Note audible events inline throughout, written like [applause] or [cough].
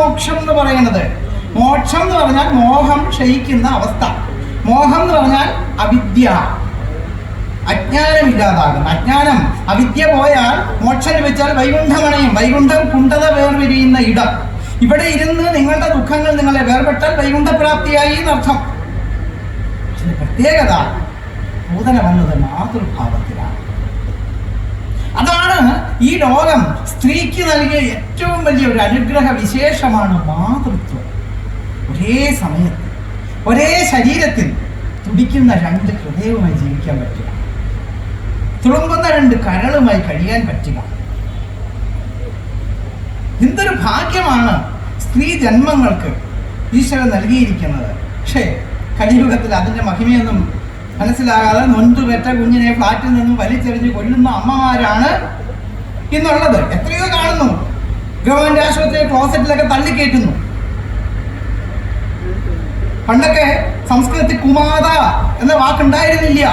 മോക്ഷം എന്ന് പറയുന്നത്. മോക്ഷം എന്ന് പറഞ്ഞാൽ മോഹം ക്ഷയിക്കുന്ന അവസ്ഥ. മോഹം എന്ന് പറഞ്ഞാൽ അവിദ്യ. അജ്ഞാനം ഇല്ലാതാകുന്നു അജ്ഞാനം. അവിദ്യ പോയാൽ മോക്ഷം ലഭിച്ചാൽ വൈകുണ്ഠമണയും വൈകുണ്ഠം കുണ്ടത വേർപിരിയുന്ന ഇടം. ഇവിടെ ഇരുന്ന് നിങ്ങളുടെ ദുഃഖങ്ങൾ നിങ്ങളെ വേർപെട്ടാൽ വൈകുണ്ഠപ്രാപ്തിയായി എന്നർത്ഥം. പ്രത്യേകത. നൂതന വന്നത് മാതൃഭാവത്തിലാണ് അതാണ് ഈ ലോകം സ്ത്രീക്ക് നൽകിയ ഏറ്റവും വലിയ ഒരു അനുഗ്രഹ വിശേഷമാണ് മാതൃത്വം. ഒരേ സമയത്ത് ഒരേ ശരീരത്തിൽ തുടിക്കുന്ന രണ്ട് ഹൃദയവുമായി ജീവിക്കാൻ പറ്റുക. തുളുമ്പുന്ന രണ്ട് കരളുമായി കഴിയാൻ പറ്റുക. എന്തൊരു ഭാഗ്യമാണ് സ്ത്രീ ജന്മങ്ങൾക്ക് ഈശ്വരൻ നൽകിയിരിക്കുന്നത്. പക്ഷേ കലിയുഗത്തിൽ അതിന്റെ മഹിമയൊന്നും മനസ്സിലാകാതെ നൊന്തു പെറ്റ കുഞ്ഞിനെ ഫ്ലാറ്റിൽ നിന്നും വലിച്ചെറിഞ്ഞ് കൊല്ലുന്ന അമ്മമാരാണ് ഇന്നുള്ളത്. എത്രയോ കാണുന്നു. ഗവൺമെന്റ് ആശുപത്രി ക്ലോസറ്റിലൊക്കെ തള്ളിക്കയറ്റുന്നു പണ്ടൊക്കെ സംസ്കൃതത്തിൽ കുമാത എന്ന വാക്കുണ്ടായിരുന്നില്ല.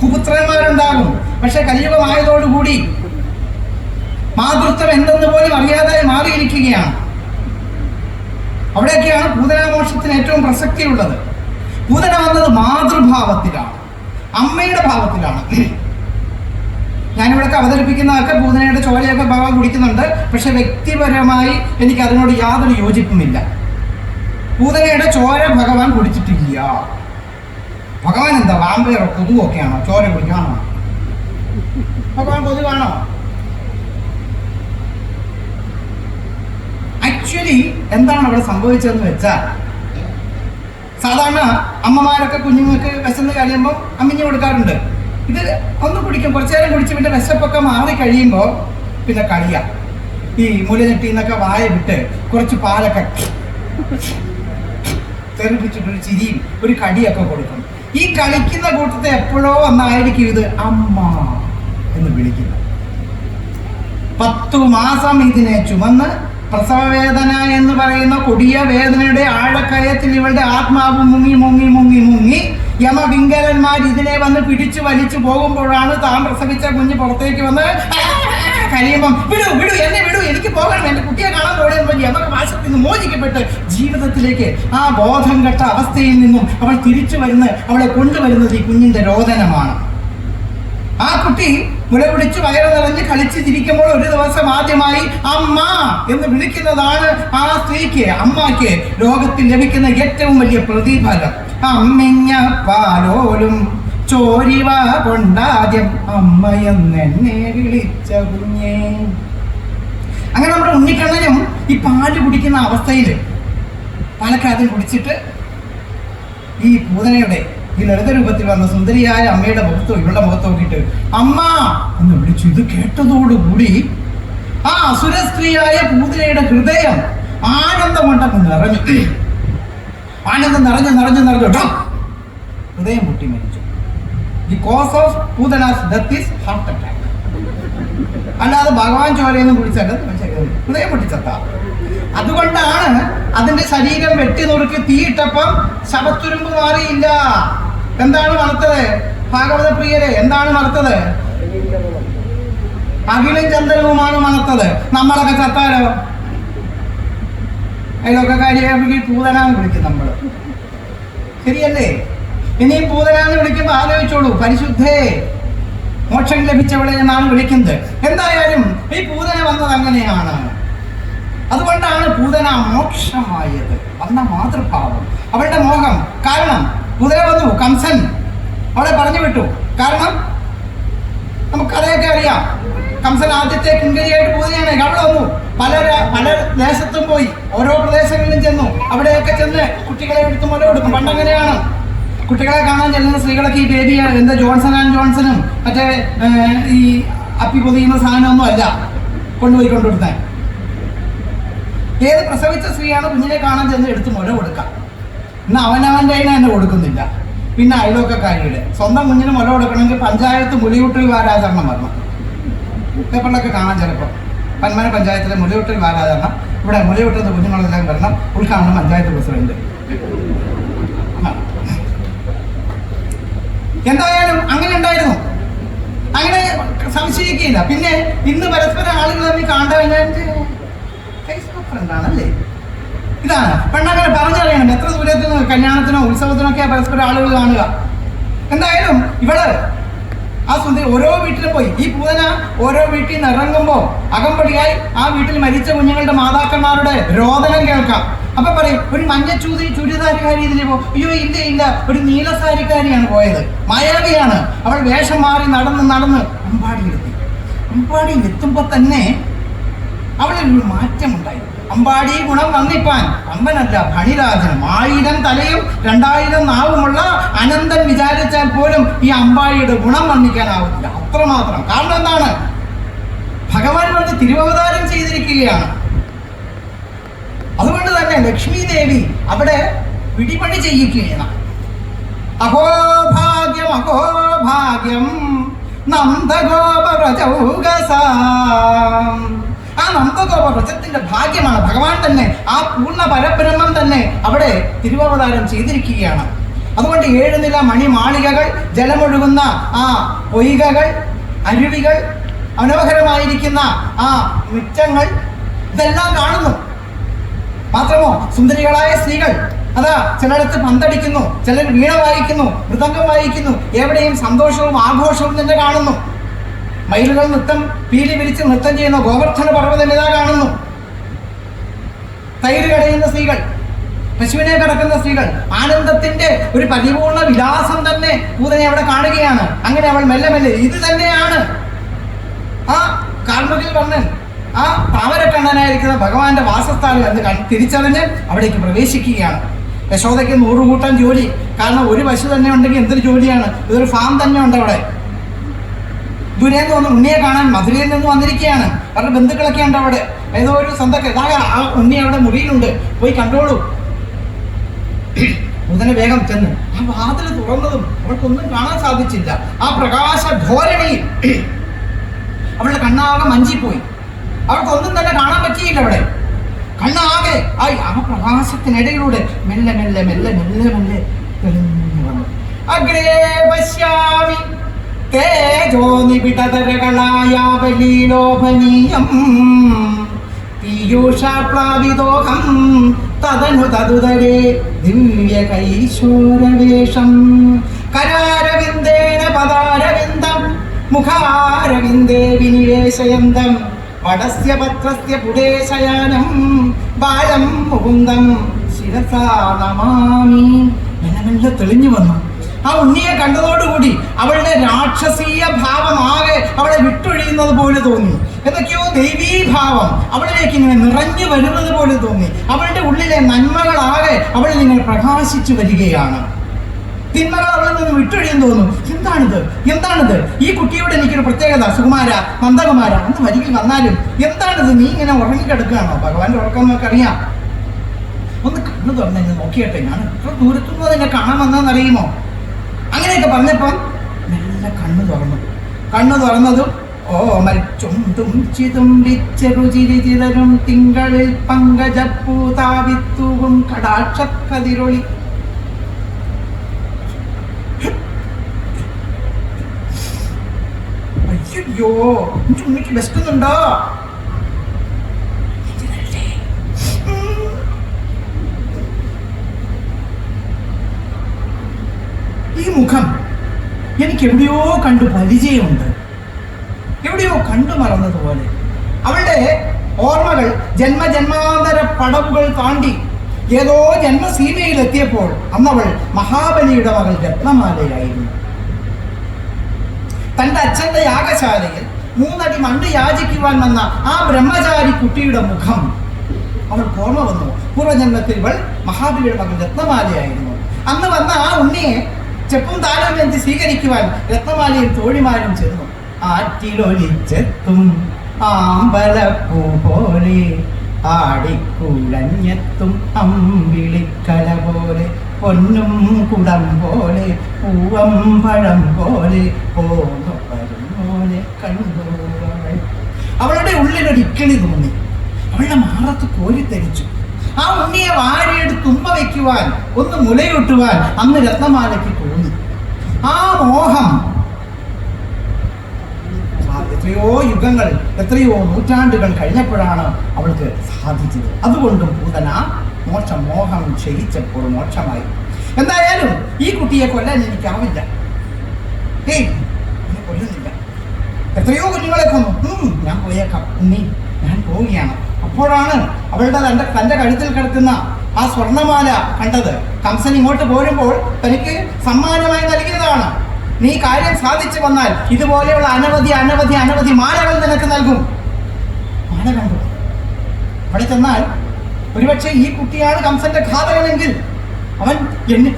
കുപുത്രന്മാരുണ്ടാകും. പക്ഷെ കലിയുഗമായതോടുകൂടി മാതൃത്വം എന്തെന്ന് പോലും അറിയാതായി മാറിയിരിക്കുകയാണ്. അവിടെയൊക്കെയാണ് പൂതനാഘോഷത്തിന് ഏറ്റവും പ്രസക്തിയുള്ളത്. പൂതന വന്നത് മാതൃഭാവത്തിലാണ്. അമ്മയുടെ ഭാവത്തിലാണ്. ഞാനിവിടൊക്കെ അവതരിപ്പിക്കുന്നതൊക്കെ പൂതനയുടെ ചോലയൊക്കെ ഭാവം കുടിക്കുന്നുണ്ട്. പക്ഷെ വ്യക്തിപരമായി എനിക്ക് അതിനോട് യാതൊരു യോജിപ്പുമില്ല. പൂതനയുടെ ചോര ഭഗവാൻ കുടിച്ചിട്ടില്ല. ഭഗവാൻ എന്താ വാമ്പയറോ കൊതുവൊക്കെയാണോ ചോര കുടിക്കാണോ ഭഗവാൻ കൊതുവാണോ ആക്ച്വലി എന്താണ് അവിടെ സംഭവിച്ചതെന്ന് വെച്ചാൽ സാധാരണ അമ്മമാരൊക്കെ കുഞ്ഞുങ്ങൾക്ക് വിശന്ന് കഴിയുമ്പോൾ അമ്മിഞ്ഞ് കൊടുക്കാറുണ്ട്. ഇത് ഒന്ന് കുടിക്കും കുറച്ചു നേരം കുടിച്ച് പിന്നെ വിശപ്പൊക്കെ മാറി കഴിയുമ്പോൾ പിന്നെ കളിയ. ഈ മുലഞ്ഞെട്ടി എന്നൊക്കെ വായ വിട്ട് കുറച്ച് പാലൊക്കെ തെറിപ്പിച്ചിട്ടൊരു ചിരിയും ഒരു കടിയൊക്കെ കൊടുക്കും. ഈ കളിക്കുന്ന കൂട്ടത്തെ എപ്പോഴോ ഒന്നായിരിക്കും ഇത് അമ്മ എന്ന് വിളിക്കുന്നത്. പത്തു മാസം ഇതിനെ ചുമന്ന് പ്രസവവേദന എന്ന് പറയുന്ന കൊടിയ വേദനയുടെ ആഴക്കയത്തിൽ ഇവളുടെ ആത്മാവ് മുങ്ങി മുങ്ങി മുങ്ങി മുങ്ങി. യമവിങ്കലന്മാർ ഇതിനെ വന്ന് പിടിച്ചു വലിച്ചു പോകുമ്പോഴാണ് താൻ പ്രസവിച്ച കുഞ്ഞ് പുറത്തേക്ക് വന്ന് [laughs] കഴിയുമ്പം വിടു വിടു എന്നെ വിടു എനിക്ക് പോകണം എന്റെ കുട്ടിയെ കാണാൻ പോകണമെന്ന് യമകവാശത്തിൽ നിന്ന് മോചിക്കപ്പെട്ട് ജീവിതത്തിലേക്ക് ആ ബോധം കെട്ട അവസ്ഥയിൽ നിന്നും അവൾ തിരിച്ചു വരുന്ന അവളെ കൊണ്ടുവരുന്നത് ഈ കുഞ്ഞിന്റെ രോദനമാണ്. ആ കുട്ടി മുല പിടിച്ച് വയറ് നിറഞ്ഞ് കളിച്ച് ചിരിക്കുമ്പോൾ ഒരു ദിവസം ആദ്യമായി അമ്മ എന്ന് വിളിക്കുന്നതാണ് ആ സ്ത്രീക്ക് അമ്മയ്ക്ക് ലോകത്തിൽ ലഭിക്കുന്ന ഏറ്റവും വലിയ പ്രതിഫലം. അമ്മിഞ്ഞ പാലോലും ചോരിവ കൊണ്ടാദ്യം അമ്മയെന്നെ വിളിച്ച കുഞ്ഞേ. അങ്ങനെ നമ്മുടെ ഉണ്ണിക്കണ്ണനും ഈ പാൽ കുടിക്കുന്ന അവസ്ഥയിൽ പാലക്കാതിൽ കുടിച്ചിട്ട് ഈ പൂതനയുടെ ഈ ലളിത രൂപത്തിൽ വന്ന സുന്ദരിയായ അമ്മയുടെ മുഖത്തോ ഇവളുടെ മുഖത്തോ നോക്കിയിട്ട് അമ്മ! എന്ന് വിളിച്ചു. ഇത് കേട്ടതോടുകൂടി ആ അസുര സ്ത്രീയായ പൂതിരയുടെ ഹൃദയം ആനന്ദം കൊണ്ടങ്ങ് നിറഞ്ഞു. ആനന്ദം നിറഞ്ഞു നിറഞ്ഞു നിറഞ്ഞു. ഹൃദയം പൊട്ടി മരിച്ചു. The cause of Poothana's death heart attack അല്ലാതെ ഭഗവാൻ ചോരയെന്ന് കുടിച്ചല്ല ഹൃദയം പൊട്ടിച്ചത്ത അതുകൊണ്ടാണ് അതിന്റെ ശരീരം വെട്ടി നുറുക്കി തീയിട്ടപ്പം ശവത്തുരുമ്പ് മാറിയില്ല. എന്താണ് മറുത്തത്? ഭാഗവത പ്രിയരെ എന്താണ് മറുത്തത്? അഖിലും ചന്ദ്രനുമാണ് മണത്തത് നമ്മളൊക്കെ ചത്താലോ? അതിലൊക്കെ കാര്യമാണെങ്കിൽ പൂതനാന്ന് വിളിക്കും നമ്മൾ ശരിയല്ലേ? ഇനി പൂതനാന്ന് വിളിക്കുമ്പോൾ ആലോചിച്ചോളൂ. പരിശുദ്ധേ മോക്ഷം ലഭിച്ചവളെ എന്നാണ് വിളിക്കുന്നത്. എന്തായാലും ഈ പൂതന വന്നത് അങ്ങനെയാണ്. അതുകൊണ്ടാണ് പൂതന മോക്ഷമായത്. വന്ന മാതൃഭാവം അവളുടെ മോഹം. കാരണം പൂതന വന്നു കംസൻ അവിടെ പറഞ്ഞു വിട്ടു. കാരണം നമുക്ക് കഥയൊക്കെ അറിയാം. കംസൻ ആദ്യത്തെ കിങ്കരിയായിട്ട് പോവുകയാണ്. അവിടെ വന്നു. പല പല ദേശത്തും പോയി. ഓരോ പ്രദേശങ്ങളിലും ചെന്നു. അവിടെയൊക്കെ ചെന്ന് കുട്ടികളെ എടുത്തു മുല കൊടുക്കും. പണ്ടങ്ങനെയാണ്. കുട്ടികളെ കാണാൻ ചെല്ലുന്ന സ്ത്രീകളൊക്കെ ഈ ബേബിയാണ് എന്താ ജോൺസൺ ആൻഡ് ജോൺസണും മറ്റേ ഈ അപ്പി പൊതിയുന്ന സാധനമൊന്നും അല്ല കൊണ്ടുപോയി കൊണ്ടുവിടുന്നത് ഏത് പ്രസവിച്ച സ്ത്രീയാണ് കുഞ്ഞിനെ കാണാൻ ചെന്ന് എടുത്തു മുല കൊടുക്കാം. ഇന്ന് അവനവന്റെ അതിനെ തന്നെ കൊടുക്കുന്നില്ല. പിന്നെ അയൽവക്കക്കാരിയുടെ സ്വന്തം കുഞ്ഞിന് മുല കൊടുക്കണമെങ്കിൽ പഞ്ചായത്ത് മുലിയൂട്ടിൽ വാരാചരണം വരണം. പേപ്പറിലൊക്കെ കാണാൻ ചിലപ്പോൾ പന്മന പഞ്ചായത്തിലെ മുലിയൂട്ടിൽ വാരാചരണം ഇവിടെ മുലയൂട്ടുന്ന കുഞ്ഞുങ്ങളെല്ലാം വരണം. ഉൾക്കാണ് പഞ്ചായത്ത് പ്രസിഡന്റ്. എന്തായാലും അങ്ങനെ ഉണ്ടായിരുന്നു. അങ്ങനെ സംശയിക്കില്ല പിന്നെ ഇന്ന് പരസ്പരം ആളുകൾ തമ്മിൽ കാണാൻ ഫേസ്ബുക്ക് ഫ്രണ്ടാണല്ലേ ഇതാണ്. പെണ്ണങ്ങനെ പറഞ്ഞറിയണം. എത്ര ദൂരത്തിന് കല്യാണത്തിനോ ഉത്സവത്തിനൊക്കെ പരസ്പരം ആളുകൾ കാണുക. എന്തായാലും ഇവൾ ആ സുന്ദരി ഓരോ വീട്ടിലും പോയി. ഈ പൂതന ഓരോ വീട്ടിൽ നിന്ന് ഇറങ്ങുമ്പോൾ അകമ്പടിയായി ആ വീട്ടിൽ മരിച്ച കുഞ്ഞുങ്ങളുടെ മാതാക്കന്മാരുടെ രോദനം കേൾക്കാം. അപ്പൊ പറയും ഒരു മഞ്ഞ ചൂതി ചുരിദാരുകാരി ഇതിൽ പോ അയ്യോ ഇല്ല ഇല്ല. ഒരു നീലസാരിക്കാരിയാണ് പോയത്. മായാവിയാണ്. അവൾ വേഷം മാറി നടന്ന് നടന്ന് അമ്പാടിയിലെത്തി അമ്പാടിയിൽ എത്തുമ്പോ തന്നെ അവളിൽ ഒരു മാറ്റമുണ്ടായി. അമ്പാടി ഗുണം വന്നിപ്പാൻ. അമ്പനല്ല ഭണിരാജനും ആയിരം തലയും രണ്ടായിരം നാവുമുള്ള അനന്തൻ വിചാരിച്ചാൽ പോലും ഈ അമ്പാടിയുടെ ഗുണം വർണിക്കാനാവില്ല അത്രമാത്രം. കാരണം എന്താണ്? ഭഗവാൻ വന്ന് തിരുവവതാരം ചെയ്തിരിക്കുകയാണ്. അതുകൊണ്ട് തന്നെ ലക്ഷ്മി ദേവി അവിടെ പിടിപണി ചെയ്യിക്കുകയാണ് അഹോഭാഗ്യം അഹോഭാഗ്യം അഹോ ഭാഗ്യം. നന്ദഗോപരജൗകസാം ആ നമുക്കൊക്കെ വ്രജത്തിന്റെ ഭാഗ്യമാണ്. ഭഗവാൻ തന്നെ ആ പൂർണ പരബ്രഹ്മം തന്നെ അവിടെ തിരുവവതാരം ചെയ്തിരിക്കുകയാണ്. അതുകൊണ്ട് ഏഴുനില മണിമാളികകൾ ജലമൊഴുകുന്ന ആ പൊയ്കകൾ അരുവികൾ മനോഹരമായിരിക്കുന്ന ആ മിച്ചങ്ങൾ ഇതെല്ലാം കാണുന്നു. മാത്രമോ സുന്ദരികളായ സ്ത്രീകൾ അതാ ചിലയിടത്ത് പന്തടിക്കുന്നു ചിലർ വീണ വായിക്കുന്നു മൃദംഗം വായിക്കുന്നു എവിടെയും സന്തോഷവും ആഘോഷവും തന്നെ കാണുന്നു. മയിലുകൾ നൃത്തം പീലി വിരിച്ച് നൃത്തം ചെയ്യുന്ന ഗോവർദ്ധന പർവത ഇതാ കാണുന്നു. തൈര് കടയുന്ന സ്ത്രീകൾ പശുവിനെ കടക്കുന്ന സ്ത്രീകൾ ആനന്ദത്തിന്റെ ഒരു പരിപൂർണ വിലാസം തന്നെ പൂതനെ അവിടെ കാണുകയാണ്. അങ്ങനെ അവൾ മെല്ലെ മെല്ലെ ഇത് തന്നെയാണ്. ആ കാർമുകിൽ വർണൻ ആ താമരക്കണ്ണനായിരിക്കുന്ന ഭഗവാന്റെ വാസസ്ഥാനം എന്ന് തിരിച്ചറിഞ്ഞ് അവിടേക്ക് പ്രവേശിക്കുകയാണ്. യശോദയ്ക്ക് നൂറുകൂട്ടം ജോലി കാരണം ഒരു പശു തന്നെ ഉണ്ടെങ്കിൽ എന്തൊരു ജോലിയാണ്? ഇതൊരു ഫാം തന്നെ ഉണ്ട് അവിടെ. ദുരേന്ന് വന്ന് ഉണ്ണിയെ കാണാൻ മധുരയിൽ നിന്ന് വന്നിരിക്കുകയാണ്. അവരുടെ ബന്ധുക്കളൊക്കെ ഉണ്ട് അവിടെ. ഏതോ ഒരു സ്വന്തം ആ ഉണ്ണി അവിടെ മുറിയിലുണ്ട്. പോയി കണ്ടോളൂ. [clears throat] ഉടനെ വേഗം ചെന്ന്. ആ വാതിൽ തുറന്നതും അവൾക്കൊന്നും കാണാൻ സാധിച്ചില്ല. ആ പ്രകാശ ധോരണിയിൽ [clears throat] അവളുടെ കണ്ണാകെ മഞ്ചിപ്പോയി. അവൾക്കൊന്നും തന്നെ കാണാൻ പറ്റിയില്ല അവിടെ. കണ്ണാകെ ആ ആ പ്രകാശത്തിനിടയിലൂടെ മെല്ലെ മെല്ലെ മെല്ലെ മെല്ലെ മെല്ലെ തെളിഞ്ഞു വന്നു. അഗ്രേ പശ്യാമി തേജോ നിബിടതരകളായാവലീലോഭനീയം പീയൂഷാപ്ലാവിതോഹം തദനു തതുതരേ ദിവ്യകൈശോരവേഷം. കരാരവിന്ദേന പദാരവിന്ദം മുഖാരവിന്ദേ വിനിവേശയന്തം വടസ്യ പത്രസ്യ പുടേശയാനം ബാലം മുകുന്ദം ശിരസാ നമാമി. മെല്ലെ തെളിഞ്ഞു വന്നു. ആ ഉണ്ണിയെ കണ്ടതോടുകൂടി അവളുടെ രാക്ഷസീയ ഭാവമാകെ അവളെ വിട്ടൊഴിയുന്നത് പോലെ തോന്നി. എന്തൊക്കെയോ ദൈവീ ഭാവം അവളിലേക്ക് ഇങ്ങനെ നിറഞ്ഞു വരുന്നത് പോലെ തോന്നി. അവളുടെ ഉള്ളിലെ നന്മകളാകെ അവൾ ഇങ്ങനെ പ്രകാശിച്ചു വരികയാണ്. തിന്മകൾ അവളിൽ നിന്ന് വിട്ടൊഴിയും തോന്നുന്നു. എന്താണിത്? എന്താണിത്? ഈ കുട്ടിയോട് എനിക്കൊരു പ്രത്യേകത. സുകുമാര നന്ദകുമാര അന്ന് വരികിൽ വന്നാലും എന്താണിത്? നീ ഇങ്ങനെ ഉറങ്ങിക്കിടക്കുകയാണോ? ഭഗവാന്റെ ഉറക്കം നമുക്കറിയാം ഒന്ന് കണ്ണു തുറന്നു നോക്കിയട്ടെ. ഞാൻ എത്ര ദൂരത്തുനിന്ന് എന്നെ കാണാൻ വന്നതെന്നറിയുമോ? അങ്ങനെയൊക്കെ പറഞ്ഞപ്പം നല്ല കണ്ണു തുറന്നു. കണ്ണു തുറന്നതും ഓ മരിച്ചുണ്ടും ചിതുമ്പിച്ചെറുചിരി ചിതരും തിങ്കളിൽ പങ്കജപ്പൂതാവിത്തൂവും കടാക്ഷക്കതിരൊളി. അയ്യോ ചുണ്ണിക്ക് വിശക്കുന്നുണ്ടോ? ഈ മുഖം എനിക്ക് എവിടെയോ കണ്ടു പരിചയമുണ്ട്. എവിടെയോ കണ്ടു മറന്നതുപോലെ. അവളുടെ ഓർമ്മകൾ ജന്മജന്മാന്തര പടവുകൾ താണ്ടി ഏതോ ജന്മസീമയിലെത്തിയപ്പോൾ അന്നവൾ മഹാബലിയുടെ മകൾ രത്നമാലയായിരുന്നു. തന്റെ അച്ഛന്റെ യാഗശാലയിൽ മൂന്നടി മണ്ണ് യാചിക്കുവാൻ വന്ന ആ ബ്രഹ്മചാരി കുട്ടിയുടെ മുഖം അവൾ ഓർമ്മ വന്നു. പൂർവജന്മത്തിൽ ഇവൾ മഹാബലിയുടെ മകൾ രത്നമാലയായിരുന്നു. അന്ന് വന്ന ആ ഉണ്ണിയെ ചെപ്പും താരം എന്ത് സ്വീകരിക്കുവാൻ രത്നമാലയും തോഴിമാരും ചെന്നു ആറ്റിലൊലിച്ചെത്തും ആമ്പലപ്പൂ പോലെ ആടിക്കുഴഞ്ഞെത്തും അമ്പിളിക്കല പോലെ പൊന്നും കുടം പോലെ പൂവം പഴം പോലെ പോലെ കണ്ടു. അവളുടെ ഉള്ളിലൊരു ഇക്കിളി തോന്നി അവളുടെ മാറത്ത് കോരിത്തരിച്ചു ആ ഉണ്ണിയെ വാരിയെടുത്ത് തുമ്പ വയ്ക്കുവാൻ ഒന്ന് മുലയൂട്ടുവാൻ അന്ന് രത്നമാലയ്ക്ക് തോന്നി ആ മോഹം. എത്രയോ യുഗങ്ങൾ എത്രയോ നൂറ്റാണ്ടുകൾ കഴിഞ്ഞപ്പോഴാണ് അവൾക്ക് സാധിച്ചത്. അതുകൊണ്ടും പൂതന മോക്ഷം മോഹം ക്ഷയിച്ചപ്പോൾ മോക്ഷമായി. എന്തായാലും ഈ കുട്ടിയെ കൊല്ലാൻ എനിക്കാവില്ല. കൊല്ലുന്നില്ല. എത്രയോ കുഞ്ഞുങ്ങളെ കൊന്നു. ഞാൻ പോയേക്കാം. ഉണ്ണി ഞാൻ പോവുകയാണ്. അപ്പോഴാണ് അവളുടെ തന്റെ തന്റെ കഴുത്തിൽ കിടക്കുന്ന ആ സ്വർണമാല കണ്ടത്. കംസൻ ഇങ്ങോട്ട് പോരുമ്പോൾ തനിക്ക് സമ്മാനമായി നൽകിയതാണ്. നീ കാര്യം സാധിച്ചു വന്നാൽ ഇതുപോലെയുള്ള അനവധി അനവധി അനവധി മാലകൾ നിനക്ക് നൽകും. മാല കണ്ടു. അവിടെ ചെന്നാൽ ഒരുപക്ഷെ ഈ കുട്ടിയാണ് കംസന്റെ ഘാതകനെങ്കിൽ അവൻ എന്നെ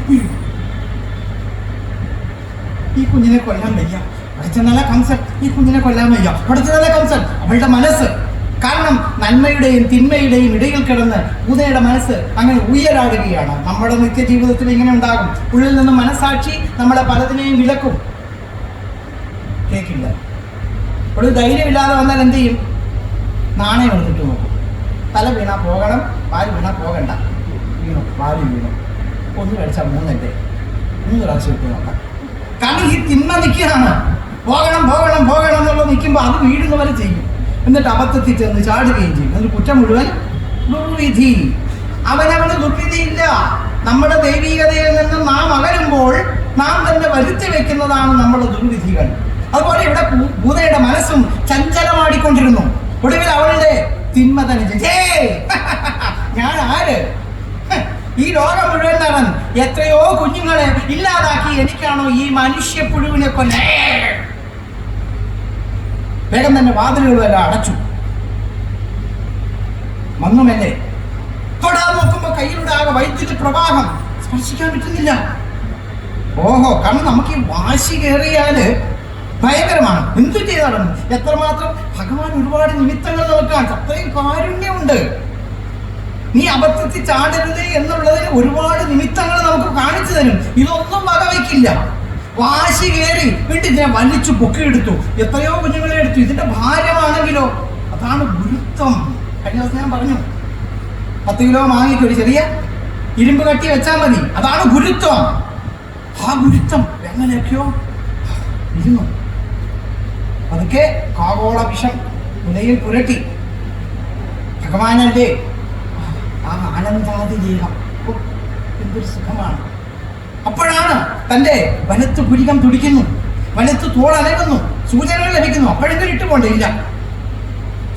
ഈ കുഞ്ഞിനെ കൊല്ലാൻ വയ്യ. അവിടെ ചെന്നാലാ കംസൻ. ഈ കുഞ്ഞിനെ കൊല്ലാൻ വയ്യ. അവിടെ ചെന്നാലാ കംസൻ. അവളുടെ മനസ്സ് കാരണം നന്മയുടെയും തിന്മയുടെയും ഇടയിൽ കിടന്ന് ഉദയുടെ മനസ്സ് അങ്ങനെ ഉയരാടുകയാണ്. നമ്മുടെ നിത്യജീവിതത്തിൽ ഇങ്ങനെ ഉണ്ടാകും. ഉള്ളിൽ നിന്ന് മനസാക്ഷി നമ്മളെ പലതിനെയും വിലക്കും. കേൾക്കില്ല ഒരു ധൈര്യമില്ലാതെ വന്നാൽ എന്ത് ചെയ്യും? നാണയം എടുത്തിട്ട് നോക്കും. തല വീണാ പോകണം പാൽ വീണാ പോകണ്ട. വീണു പാൽ വീണു. ഒന്ന് കഴിച്ചാൽ മൂന്നല്ലേ? മൂന്ന് പ്രാവശ്യം ഇട്ട് നോക്കാം. കാരണം ഈ തിന്മ നിൽക്കുകയാണ്. പോകണം പോകണം പോകണം എന്നുള്ളത് നിൽക്കുമ്പോൾ അത് വീഴുന്നവരെ ചെയ്യും. എന്നിട്ട് അബദ്ധത്തിൽ ചെന്ന് ചാടുകയും ചെയ്യും. അതിന് കുറ്റം മുഴുവൻ ദുർവിധി. അവനവന് ദുർവിധിയില്ല. നമ്മുടെ ദൈവീകതയിൽ നിന്ന് നാം അകലുമ്പോൾ നാം തന്നെ വരുത്തി വെക്കുന്നതാണ് നമ്മുടെ ദുർവിധികൾ. അതുപോലെ ഇവിടെ ഭൂതയുടെ മനസ്സും ചഞ്ചലമാടിക്കൊണ്ടിരുന്നു. ഒടുവിൽ അവളുടെ തിന്മ തന്നെ [laughs] ഞാൻ ആര്? ഈ ലോകം മുഴുവൻ നടൻ എത്രയോ കുഞ്ഞുങ്ങളെ ഇല്ലാതാക്കി എനിക്കാണോ ഈ മനുഷ്യ പുഴുവിനെ കൊല്ലേ വേഗം തന്നെ വാതിലുകളെല്ലാം അടച്ചു. മങ്ങുമല്ലേ തൊടാൻ നോക്കുമ്പോ കയ്യിലൂടെ ആകെ വൈദ്യുതി പ്രവാഹം. സ്പർശിക്കാൻ പറ്റുന്നില്ല. ഓഹോ കാരണം നമുക്ക് ഈ വാശി കയറിയാൽ ഭയങ്കരമാണ്. എന്തു ചെയ്താലും എത്രമാത്രം ഭഗവാൻ ഒരുപാട് നിമിത്തങ്ങൾ നൽകാൻ അത്രയും കാരുണ്യമുണ്ട്. നീ അബദ്ധത്തിൽ ചാടരുത് എന്നുള്ളതിന് ഒരുപാട് നിമിത്തങ്ങൾ നമുക്ക് കാണിച്ചു തരും. ഇതൊന്നും വകവയ്ക്കില്ല. വാശി കയറി വീട്ടിൽ ഇതിനെ വലിച്ചു പൊക്കിയെടുത്തു. എത്രയോ കുഞ്ഞുങ്ങളെ എടുത്തു. ഇതിന്റെ ഭാരമാണെങ്കിലോ? അതാണ് ഗുരുത്വം. കഴിഞ്ഞ ദിവസം ഞാൻ പറഞ്ഞു. പത്ത് കിലോ വാങ്ങിക്കൊരു ചെറിയ ഇരുമ്പ് കട്ടി വെച്ചാൽ മതി. അതാണ് ഗുരുത്വം. ആ ഗുരുത്വം എങ്ങനെയൊക്കെയോ ഇരുന്നു. അതൊക്കെ കാവോള വിഷം മുലയിൽ പുരട്ടി. ഭഗവാനല്ലേ? ആ ആനന്ദാതി ദേഹം ഓ, എന്തൊരു സുഖമാണ്. അപ്പോഴാണ് തന്റെ വനത്ത് പുരികം തുടിക്കുന്നു. വനത്ത് തോൾ അനങ്ങുന്നു സൂചനകൾ ലഭിക്കുന്നു. അപ്പോഴെങ്കിലും ഇട്ടുപോണ്ടേ ഇല്ല.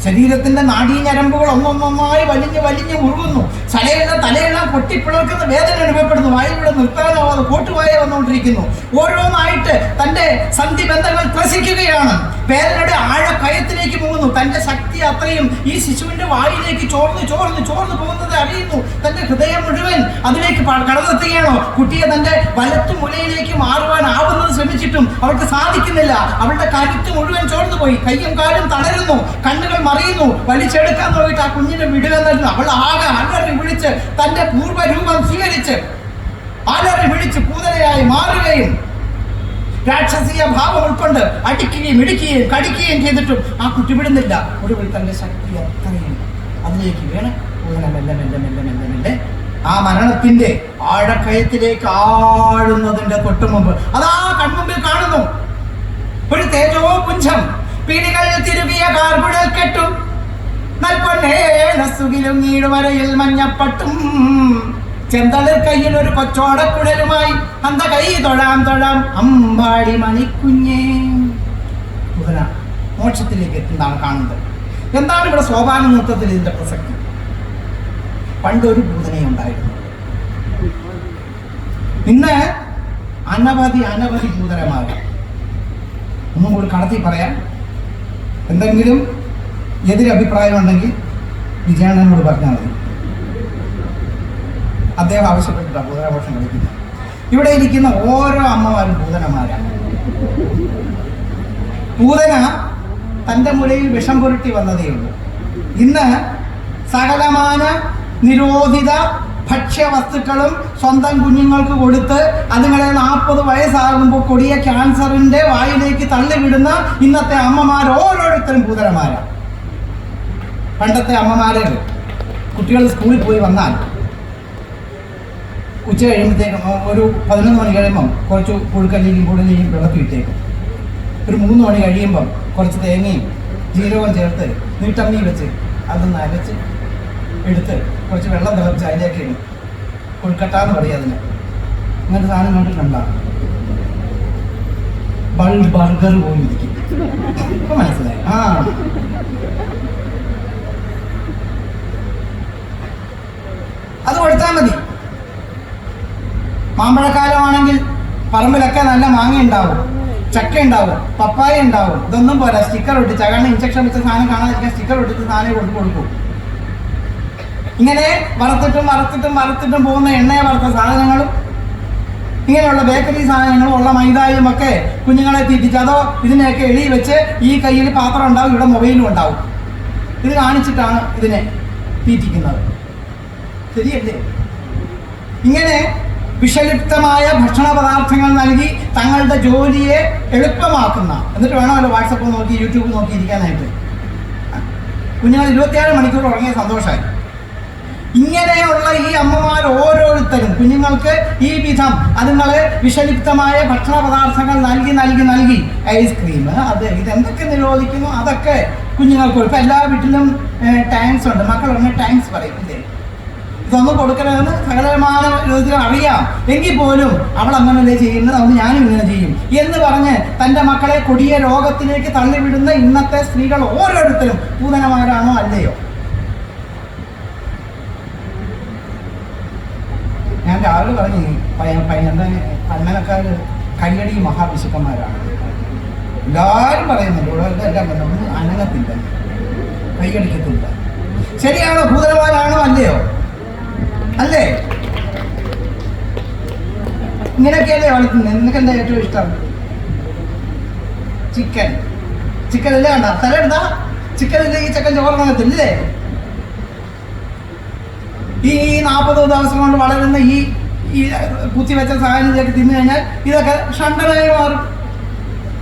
ശരീരത്തിന്റെ നാഡീ ഞരമ്പുകൾ ഒന്നൊന്നൊന്നായി വലിഞ്ഞ് വലിഞ്ഞ് മുറുകുന്നു. തലയെല്ലാം തലയെല്ലാം പൊട്ടിപ്പിളർക്കുന്ന വേദന അനുഭവപ്പെടുന്നു. വായിലൂടെ നിർത്താനാവാതെ കോട്ടുവായ വന്നുകൊണ്ടിരിക്കുന്നു. ഓരോന്നായിട്ട് തന്റെ സന്ധി ബന്ധങ്ങൾ ത്രസിക്കുകയാണ്. വേദനയുടെ ആഴക്കയത്തിലേക്ക് പോകുന്നു. തന്റെ ശക്തി അത്രയും ഈ ശിശുവിന്റെ വായിലേക്ക് ചോർന്ന് ചോർന്ന് ചോർന്ന് പോകുന്നത് അറിയുന്നു. തന്റെ ഹൃദയം മുഴുവൻ അതിലേക്ക് കടന്നെത്തുകയാണോ കുട്ടിയെ തന്റെ വലത്തു മുലയിലേക്ക് മാറുവാൻ ആവുന്നത് ശ്രമിച്ചിട്ടും അവൾക്ക് സാധിക്കുന്നില്ല. അവളുടെ കരുത്ത് മുഴുവൻ ചോർന്നു പോയി കയ്യും കാലും തളരുന്നു. കണ്ണുകൾ മറിയുന്നു. വലിച്ചെടുക്കാൻ നോക്കിയിട്ട് ആ കുഞ്ഞിനെ വിടുക എന്നായിരുന്നു അവൾ ആകെ അലറി വിളിച്ച് തന്റെ പൂർവരൂപം സ്വീകരിച്ച് അലറി വിളിച്ച് പൂതലയായി മാറുകയും രാക്ഷസീയ ഭാവം ഉൾക്കൊണ്ട് അടിക്കുകയും ഇടിക്കുകയും കടിക്കുകയും ചെയ്തിട്ടും ആ കുട്ടി വിടുന്നില്ല. ഒടുവിൽ തന്റെ ശക്തി അത്രയും അതിലേക്ക് വീണ് ആ മരണത്തിന്റെ ആഴക്കയത്തിലേക്ക് ആഴുന്നതിന്റെ തൊട്ടു മുമ്പ് അതാ കൺമുമ്പിൽ കാണുന്നു. ഒരു തേജോ പുഞ്ചം പിടികൾ തിരുവിയ കാർബുടൽ കെട്ടും. നൽപൊന്നേലസുകിലും നീടുമരയിൽ മഞ്ഞപ്പട്ടും. ചെന്തളിർ കയ്യിൽ ഒരു കൊച്ചോടക്കുഴലുമായി അന്ത കൈ തൊഴാം തൊഴാം അമ്പാടി മണിക്കുഞ്ഞേ. മോക്ഷത്തിലേക്ക് എത്തുന്നതാണ് കാണുന്നത്? എന്താണ് ഇവിടെ സോപാന നൃത്തത്തിൽ ഇതിന്റെ പ്രസക്തി? പണ്ടൊരു ബുധനെ ഉണ്ടായിരുന്നു. ഇന്ന് അനവധി അനവധി ഭൂതരമാകാം ഒന്നും കൂടി കടത്തി പറയാം എന്തെങ്കിലും എതിരഭിപ്രായം ഉണ്ടെങ്കിൽ വിജയാനോട് പറഞ്ഞാൽ മതി. അദ്ദേഹം ആവശ്യപ്പെട്ടിട്ടാണ് ഭൂതനാഘോഷം കളിക്കുന്നത് ഇവിടെ ഇരിക്കുന്ന ഓരോ അമ്മമാരും ഭൂതനമാരാണ് ഭൂതന തന്റെ മുലയിൽ വിഷം പുരട്ടി വന്നതേ ഉള്ളൂ. ഇന്ന് സകലമാന നിരോധിത ഭക്ഷ്യവസ്തുക്കളും സ്വന്തം കുഞ്ഞുങ്ങൾക്ക് കൊടുത്ത് അതുങ്ങളെ നാൽപ്പത് വയസ്സാകുമ്പോൾ കൊടിയ ക്യാൻസറിന്റെ വായിലേക്ക് തള്ളിവിടുന്ന ഇന്നത്തെ അമ്മമാർ ഓരോരുത്തരും ഭൂതനമാരാണ് പണ്ടത്തെ അമ്മമാരെ കുട്ടികൾ സ്കൂളിൽ പോയി വന്നാൽ ഉച്ച കഴിയുമ്പോഴത്തേക്കും ഒരു പതിനൊന്ന് മണി കഴിയുമ്പം കുറച്ച് പുഴുക്കല്ലിയും കൂടുതലും വെള്ളത്തിൽ ഇട്ടേക്കും. ഒരു മൂന്ന് മണി കഴിയുമ്പം കുറച്ച് തേങ്ങയും ജീരകവും ചേർത്ത് നീട്ടമ്മി വെച്ച് അതൊന്ന് അരച്ച് എടുത്ത് കുറച്ച് വെള്ളം തിളപ്പിച്ച് അതിലേക്ക് ഇടും. കൊഴുക്കട്ട എന്ന് പറയും അതിന്. അങ്ങനത്തെ സാധനം കണ്ടിട്ടുണ്ടാകും ബൾ ബർഗർ പോലും ഇരിക്കും ഇപ്പൊ മനസ്സിലായി. ആ. അത് കൊടുത്താൽ മതി. മാമ്പഴക്കാലമാണെങ്കിൽ പറമ്പിലൊക്കെ നല്ല മാങ്ങ ഉണ്ടാവും ചക്ക ഉണ്ടാവും പപ്പായ ഉണ്ടാവും. ഇതൊന്നും പോരാ. സ്റ്റിക്കർ ഇട്ട് കാരണം ഇഞ്ചക്ഷൻ വെച്ച സാധനം കാണാതിരിക്കാൻ സ്റ്റിക്കർ ഒട്ടിച്ച സാധനം കൊടുത്തു കൊടുക്കും. ഇങ്ങനെ വറുത്തിട്ടും വറുത്തിട്ടും വറുത്തിട്ടും പോകുന്ന എണ്ണയെ വറുത്ത സാധനങ്ങളും ഇങ്ങനെയുള്ള ബേക്കറി സാധനങ്ങളും ഉള്ള മൈദായും ഒക്കെ കുഞ്ഞുങ്ങളെ തീറ്റിച്ച് അതോ ഇതിനെയൊക്കെ എളി വെച്ച് ഈ കയ്യിൽ പാത്രം ഉണ്ടാവും ഇവിടെ മൊബൈലും ഉണ്ടാവും. ഇത് കാണിച്ചിട്ടാണ് ഇതിനെ തീറ്റിക്കുന്നത്. ശരിയല്ലേ? ഇങ്ങനെ വിഷലിപ്തമായ ഭക്ഷണ പദാർത്ഥങ്ങൾ നൽകി തങ്ങളുടെ ജോലിയെ എളുപ്പമാക്കുന്ന. എന്നിട്ട് വേണമല്ലോ വാട്സപ്പ് നോക്കി യൂട്യൂബ് നോക്കി ഇരിക്കാനായിട്ട്? കുഞ്ഞുങ്ങൾ ഇരുപത്തിയാറ് മണിക്കൂർ ഉറങ്ങിയ സന്തോഷമായി. ഇങ്ങനെയുള്ള ഈ അമ്മമാർ ഓരോരുത്തരും കുഞ്ഞുങ്ങൾക്ക് ഈ വിധം അതുങ്ങൾ വിഷലിപ്തമായ ഭക്ഷണ പദാർത്ഥങ്ങൾ നൽകി നൽകി. നൽകി ഐസ്ക്രീം അത് ഇത് എന്തൊക്കെ നിരോധിക്കുന്നു? അതൊക്കെ കുഞ്ഞുങ്ങൾക്ക് ഇപ്പം എല്ലാ വീട്ടിലും ടാങ്ക്സ് ഉണ്ട്. മക്കൾ ഉടനെ ടാങ്ക്സ് പറയും ഇതൊന്നും കൊടുക്കരുതെന്ന് സകലമായ വിധത്തിൽ അറിയാം. എങ്കിൽ പോലും അവൾ അങ്ങനല്ലേ ചെയ്യുന്നത്? അതുകൊണ്ട് ഞാനും ഇങ്ങനെ ചെയ്യും. എന്ന് പറഞ്ഞ് തന്റെ മക്കളെ കൊടിയ രോഗത്തിലേക്ക് തള്ളിവിടുന്ന ഇന്നത്തെ സ്ത്രീകൾ ഓരോരുത്തരും പൂതനമാരാണോ അല്ലയോ? ഞാൻ രാവിലെ പറഞ്ഞു പയ്യ പയ്യന്റെ പന്നനക്കാർ കയ്യടി മഹാപിശുക്കന്മാരാണ് എല്ലാവരും പറയുന്നുണ്ട് ഇവിടെ എല്ലാം അനങ്ങത്തില്ല. കൈയടിക്കത്തില്ല. ശരിയാണോ? ഭൂതലമാരാണോ അല്ലയോ? അല്ലേ? ഇങ്ങനെയൊക്കെയല്ലേ വളർത്തുന്നത് നിനക്ക് എന്താ ഏറ്റവും ഇഷ്ടം? ചിക്കൻ. ചിക്കൻ അല്ലേ വേണ്ട? തല എടുത്താ ചിക്കൻ ഈ ചിക്കൻ ചോറിനകത്തില്ലേ ഈ നാൽപ്പത് ദിവസം കൊണ്ട് വളരുന്ന ഈ ഈ കുത്തിവെച്ച ഇതൊക്കെ തിന്നു കഴിഞ്ഞാൽ ഇതൊക്കെ ഷണ്ടലായി മാറും.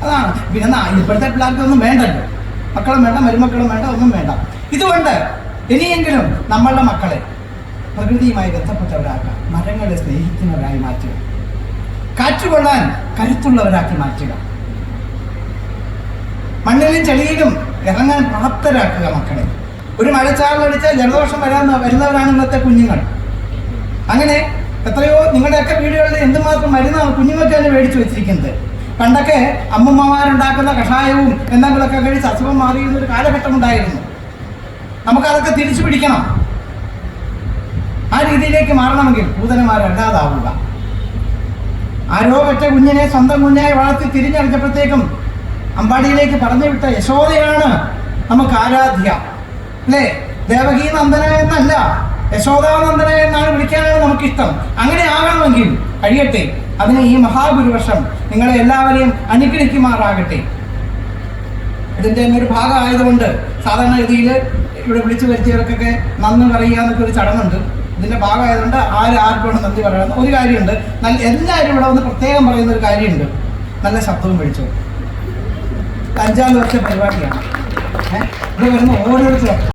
അതാണ്. പിന്നെ ഇപ്പോഴത്തെ പിള്ളേർക്ക് ഒന്നും വേണ്ടല്ലോ. മക്കളും വേണ്ട മരുമക്കളും വേണ്ട ഒന്നും വേണ്ട. ഇതുകൊണ്ട് ഇനിയെങ്കിലും നമ്മളുടെ മക്കളെ പ്രകൃതിയുമായി ബന്ധപ്പെട്ടവരാക്കുക മരങ്ങളെ സ്നേഹിക്കുന്നവരായി മാറ്റുക. കാറ്റുകൊള്ളാൻ കരുത്തുള്ളവരാക്കി മാറ്റുക. മണ്ണിലും ചെളിയിലും ഇറങ്ങാൻ പ്രാപ്തരാക്കുക മക്കളെ. ഒരു മഴച്ചാറിലടിച്ച് ജലദോഷം വരാൻ വരുന്നവരാണ് ഇന്നത്തെ കുഞ്ഞുങ്ങൾ. അങ്ങനെ എത്രയോ നിങ്ങളുടെയൊക്കെ വീടുകളിൽ എന്തുമാത്രം മരുന്നാണ് കുഞ്ഞുങ്ങൾക്ക് തന്നെ മേടിച്ചു വെച്ചിരിക്കുന്നത്. പണ്ടൊക്കെ അമ്മമ്മമാരുണ്ടാക്കുന്ന കഷായവും എന്തെങ്കിലുമൊക്കെ കഴിച്ച് അസുഖം മാറിയുന്ന ഒരു കാലഘട്ടം ഉണ്ടായിരുന്നു നമുക്കതൊക്കെ തിരിച്ചു പിടിക്കണം. ആ രീതിയിലേക്ക് മാറണമെങ്കിൽ ഭൂതനമാരല്ലാതാവുക ആ രോഗറ്റ കുഞ്ഞിനെ സ്വന്തം കുഞ്ഞായി വളർത്തി തിരിഞ്ഞടിച്ചപ്പോഴത്തേക്കും അമ്പാടിയിലേക്ക് പറഞ്ഞു വിട്ട യശോദയാണ് നമുക്ക് ആരാധ്യ. അല്ലേ? ദേവകീ നന്ദന എന്നല്ല. യശോദാനന്ദന എന്നാണ് വിളിക്കാനാണ് നമുക്കിഷ്ടം. അങ്ങനെ ആകണമെങ്കിൽ കഴിയട്ടെ. അതിന് ഈ മഹാഗുരുവർഷം നിങ്ങളെ എല്ലാവരെയും അനുഗ്രഹിക്കുമാറാകട്ടെ. തന്നെ ഒരു ഭാഗമായതുകൊണ്ട് സാധാരണ രീതിയിൽ ഇവിടെ വിളിച്ചു വരുത്തിയവർക്കൊക്കെ നന്ദി പറയുക എന്നൊക്കെ ഒരു ചടങ്ങുണ്ട്. ഇതിന്റെ ഭാഗമായതുകൊണ്ട് ആര് ആർക്കാണ് നന്ദി പറയുന്നത് ഒരു കാര്യമുണ്ട്. നല്ല എല്ലാവരും ഇവിടെ വന്ന് പ്രത്യേകം പറയുന്ന ഒരു കാര്യമുണ്ട്. നല്ല ശബ്ദവും വിളിച്ചു അഞ്ചാം വർഷ പരിപാടിയാണ്. ഇവിടെ വരുന്ന ഓരോരുത്തരും